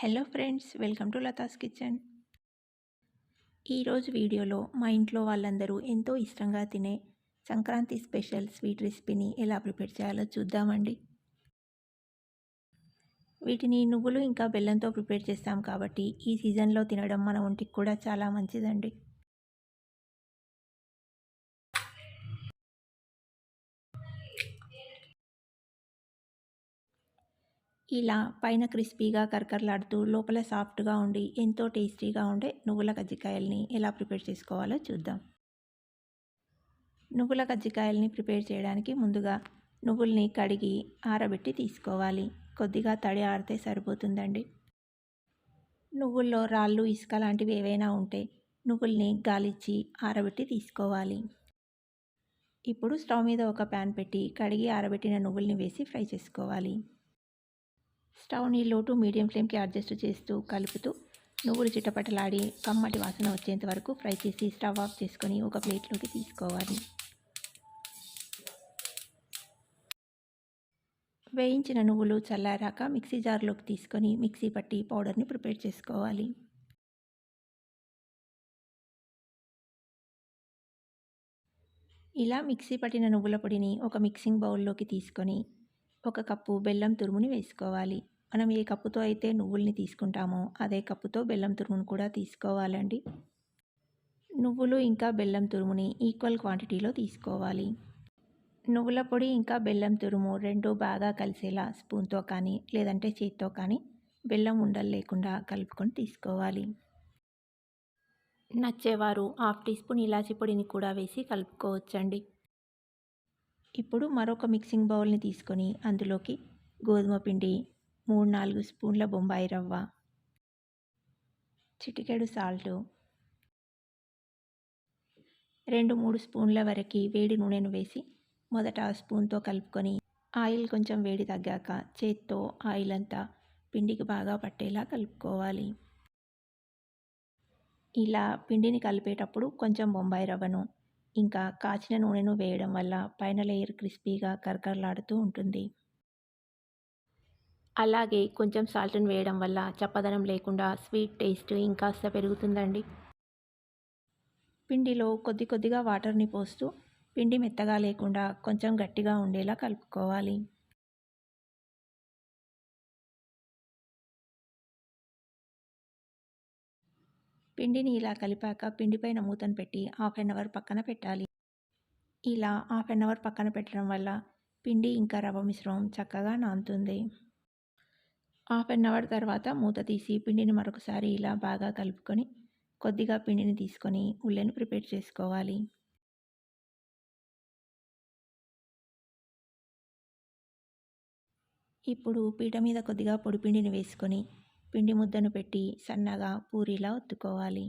Hello friends welcome to Latha's kitchen. ఈరోజు వీడియోలో మా ఇంట్లో వాళ్ళందరూ ఎంతో ఇష్టంగా తినే సంక్రాంతి స్పెషల్ స్వీట్ రెసిపీని ఎలా ప్రిపేర్ చేయాలో చూద్దామండి. వీటిని నువ్వులు ఇంకా బెల్లంతో ప్రిపేర్ చేస్తాం కాబట్టి ఈ సీజన్లో తినడం మన ఒంటికి కూడా చాలా మంచిదండి. ఇలా పైన క్రిస్పీగా కరకరలాడుతూ లోపల సాఫ్ట్గా ఉండి ఎంతో టేస్టీగా ఉండే నువ్వుల కజ్జికాయల్ని ఎలా ప్రిపేర్ చేసుకోవాలో చూద్దాం. నువ్వుల కజ్జికాయల్ని ప్రిపేర్ చేయడానికి ముందుగా నువ్వుల్ని కడిగి ఆరబెట్టి తీసుకోవాలి. కొద్దిగా తడి ఆరితే సరిపోతుందండి. నువ్వుల్లో రాళ్ళు ఇసుక లాంటివి ఏవైనా ఉంటే నువ్వుల్ని గాలిచ్చి ఆరబెట్టి తీసుకోవాలి. ఇప్పుడు స్టవ్ మీద ఒక ప్యాన్ పెట్టి కడిగి ఆరబెట్టిన నువ్వుల్ని వేసి ఫ్రై చేసుకోవాలి. స్టవ్ని లో మీడియం ఫ్లేమ్కి అడ్జస్ట్ చేస్తూ కలుపుతూ నువ్వులు చిట్టపట్టలాడి కమ్మటి వాసన వచ్చేంత వరకు ఫ్రై చేసి స్టవ్ ఆఫ్ చేసుకొని ఒక ప్లేట్లోకి తీసుకోవాలి. వేయించిన నువ్వులు చల్లారాక మిక్సీ జార్లోకి తీసుకొని మిక్సీ పట్టి పౌడర్ని ప్రిపేర్ చేసుకోవాలి. ఇలా మిక్సీ పట్టిన నువ్వుల పొడిని ఒక మిక్సింగ్ బౌల్లోకి తీసుకొని ఒక కప్పు బెల్లం తురుముని వేసుకోవాలి. మనం ఏ కప్పుతో అయితే నువ్వుల్ని తీసుకుంటామో అదే కప్పుతో బెల్లం తురుమును కూడా తీసుకోవాలండి. నువ్వులు ఇంకా బెల్లం తురుముని ఈక్వల్ క్వాంటిటీలో తీసుకోవాలి. నువ్వుల పొడి ఇంకా బెల్లం తురుము రెండు బాగా కలిసేలా స్పూన్తో కానీ లేదంటే చేతితో కానీ బెల్లం ఉండలు లేకుండా కలుపుకొని తీసుకోవాలి. నచ్చేవారు హాఫ్ టీ స్పూన్ ఇలాచి పొడిని కూడా వేసి కలుపుకోవచ్చండి. ఇప్పుడు మరొక మిక్సింగ్ బౌల్ని తీసుకొని అందులోకి గోధుమ పిండి మూడు నాలుగు స్పూన్ల బొంబాయి రవ్వ చిటికెడు సాల్టు రెండు మూడు స్పూన్ల వరకు వేడి నూనెను వేసి మొదట స్పూన్తో కలుపుకొని ఆయిల్ కొంచెం వేడి తగ్గాక చేత్తో ఆయిల్ అంతా పిండికి బాగా పట్టేలా కలుపుకోవాలి. ఇలా పిండిని కలిపేటప్పుడు కొంచెం బొంబాయి రవ్వను ఇంకా కాచిన నూనెను వేయడం వల్ల పైన లేయర్ క్రిస్పీగా కరకరలాడుతూ ఉంటుంది. అలాగే కొంచెం సాల్ట్ని వేయడం వల్ల చప్పదనం లేకుండా స్వీట్ టేస్ట్ ఇంకాస్త పెరుగుతుందండి. పిండిలో కొద్ది కొద్దిగా వాటర్ని పోస్తూ పిండి మెత్తగా లేకుండా కొంచెం గట్టిగా ఉండేలా కలుపుకోవాలి. పిండిని ఇలా కలిపాక పిండిపైన మూతను పెట్టి హాఫ్ అన్ అవర్ పక్కన పెట్టాలి. ఇలా హాఫ్ అన్ అవర్ పక్కన పెట్టడం వల్ల పిండి ఇంకా రవ్వ మిశ్రమం చక్కగా నానుతుంది హాఫ్ అన్ అవర్ తర్వాత మూత తీసి పిండిని మరొకసారి ఇలా బాగా కలుపుకొని కొద్దిగా పిండిని తీసుకొని ఉల్లెను ప్రిపేర్ చేసుకోవాలి. ఇప్పుడు పీట మీద కొద్దిగా పొడిపిండిని వేసుకొని పిండి ముద్దను పెట్టి సన్నగా పూరీలా ఒత్తుకోవాలి.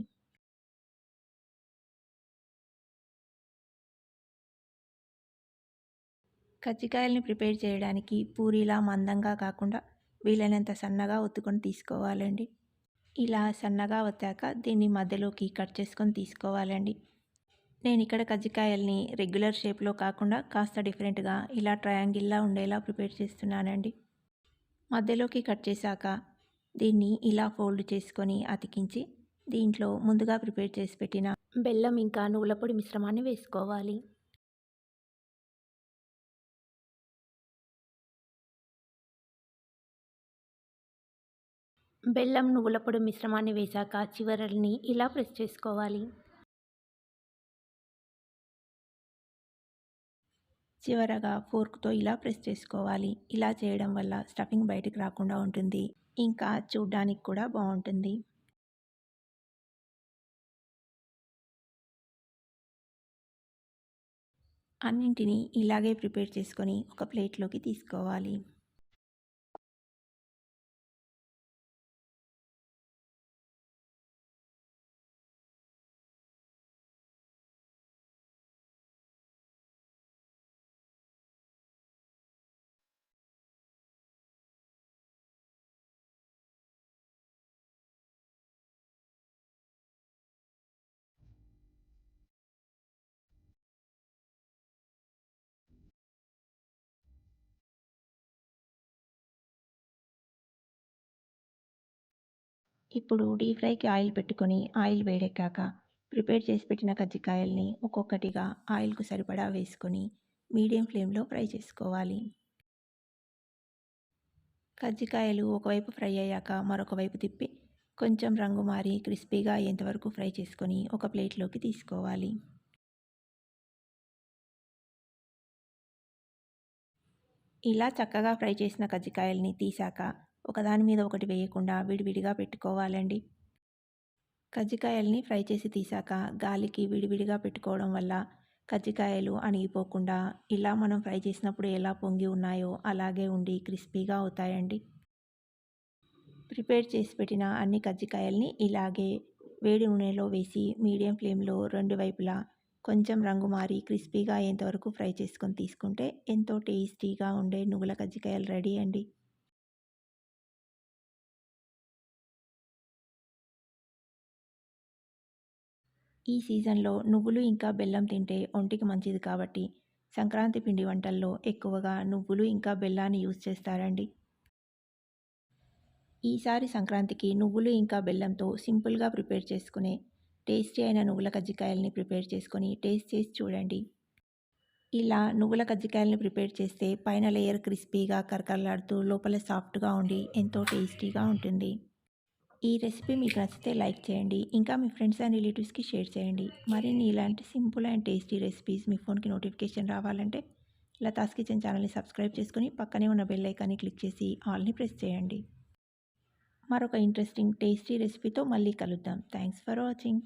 కజ్జికాయల్ని ప్రిపేర్ చేయడానికి పూరీలా మందంగా కాకుండా వీలైనంత సన్నగా ఒత్తుకొని తీసుకోవాలండి. ఇలా సన్నగా వచ్చాక దీన్ని మధ్యలోకి కట్ చేసుకొని తీసుకోవాలండి. నేను ఇక్కడ కజ్జికాయల్ని రెగ్యులర్ షేప్లో కాకుండా కాస్త డిఫరెంట్గా ఇలా ట్రయాంగిల్లా ఉండేలా ప్రిపేర్ చేస్తున్నానండి. మధ్యలోకి కట్ చేశాక దీన్ని ఇలా ఫోల్డ్ చేసుకొని అతికించి దీంట్లో ముందుగా ప్రిపేర్ చేసి పెట్టిన బెల్లం ఇంకా నువ్వుల పొడి మిశ్రమాన్ని వేసుకోవాలి. బెల్లం నువ్వుల పొడి మిశ్రమాన్ని వేశాక చివరల్ని ఇలా ప్రెస్ చేసుకోవాలి. చివరగా ఫోర్క్తో ఇలా ప్రెస్ చేసుకోవాలి. ఇలా చేయడం వల్ల స్టఫింగ్ బయటకు రాకుండా ఉంటుంది. ఇంకా చూడ్డానికి కూడా బాగుంటుంది. అన్నింటినీ ఇలాగే ప్రిపేర్ చేసుకొని ఒక ప్లేట్లోకి తీసుకోవాలి. ఇప్పుడు డీప్ ఫ్రైకి ఆయిల్ పెట్టుకొని ఆయిల్ వేడెక్కాక ప్రిపేర్ చేసి పెట్టిన కజ్జికాయల్ని ఒక్కొక్కటిగా ఆయిల్కు సరిపడా వేసుకొని మీడియం ఫ్లేమ్లో ఫ్రై చేసుకోవాలి. కజ్జికాయలు ఒకవైపు ఫ్రై అయ్యాక మరొక వైపు తిప్పి కొంచెం రంగు మారి క్రిస్పీగా అయ్యేంతవరకు ఫ్రై చేసుకొని ఒక ప్లేట్లోకి తీసుకోవాలి. ఇలా చక్కగా ఫ్రై చేసిన కజ్జికాయల్ని తీసాక ఒకదాని మీద ఒకటి వేయకుండా విడివిడిగా పెట్టుకోవాలండి. కజ్జికాయల్ని ఫ్రై చేసి తీసాక గాలికి విడివిడిగా పెట్టుకోవడం వల్ల కజ్జికాయలు అణిగిపోకుండా ఇలా మనం ఫ్రై చేసినప్పుడు ఎలా పొంగి ఉన్నాయో అలాగే ఉండి క్రిస్పీగా అవుతాయండి. ప్రిపేర్ చేసి పెట్టిన అన్ని కజ్జికాయల్ని ఇలాగే వేడి నూనెలో వేసి మీడియం ఫ్లేమ్లో రెండు వైపులా కొంచెం రంగు మారి క్రిస్పీగా అయ్యేంతవరకు ఫ్రై చేసుకొని తీసుకుంటే ఎంతో టేస్టీగా ఉండే నువ్వుల కజ్జికాయలు రెడీ అండి. ఈ సీజన్లో నువ్వులు ఇంకా బెల్లం తింటే ఒంటికి మంచిది కాబట్టి సంక్రాంతి పిండి వంటల్లో ఎక్కువగా నువ్వులు ఇంకా బెల్లాన్ని యూజ్ చేస్తారండి. ఈసారి సంక్రాంతికి నువ్వులు ఇంకా బెల్లంతో సింపుల్గా ప్రిపేర్ చేసుకునే టేస్టీ అయిన నువ్వుల కజ్జికాయల్ని ప్రిపేర్ చేసుకొని టేస్ట్ చేసి చూడండి. ఇలా నువ్వుల కజ్జికాయల్ని ప్రిపేర్ చేస్తే పైన లేయర్ క్రిస్పీగా కరకరలాడుతూ లోపల సాఫ్ట్గా ఉండి ఎంతో టేస్టీగా ఉంటుంది. ఈ రెసిపీ మీకు నచ్చితే లైక్ చేయండి ఇంకా మీ ఫ్రెండ్స్ అండ్ రిలేటివ్స్కి షేర్ చేయండి. మరిన్ని ఇలాంటి సింపుల్ అండ్ టేస్టీ రెసిపీస్ మీ ఫోన్కి నోటిఫికేషన్ రావాలంటే లతాస్ కిచెన్ ఛానల్ని సబ్స్క్రైబ్ చేసుకుని పక్కనే ఉన్న బెల్ ఐకాన్ని క్లిక్ చేసి ఆల్ని ప్రెస్ చేయండి. మరొక ఇంట్రెస్టింగ్ టేస్టీ రెసిపీతో మళ్ళీ కలుద్దాం. Thanks for watching.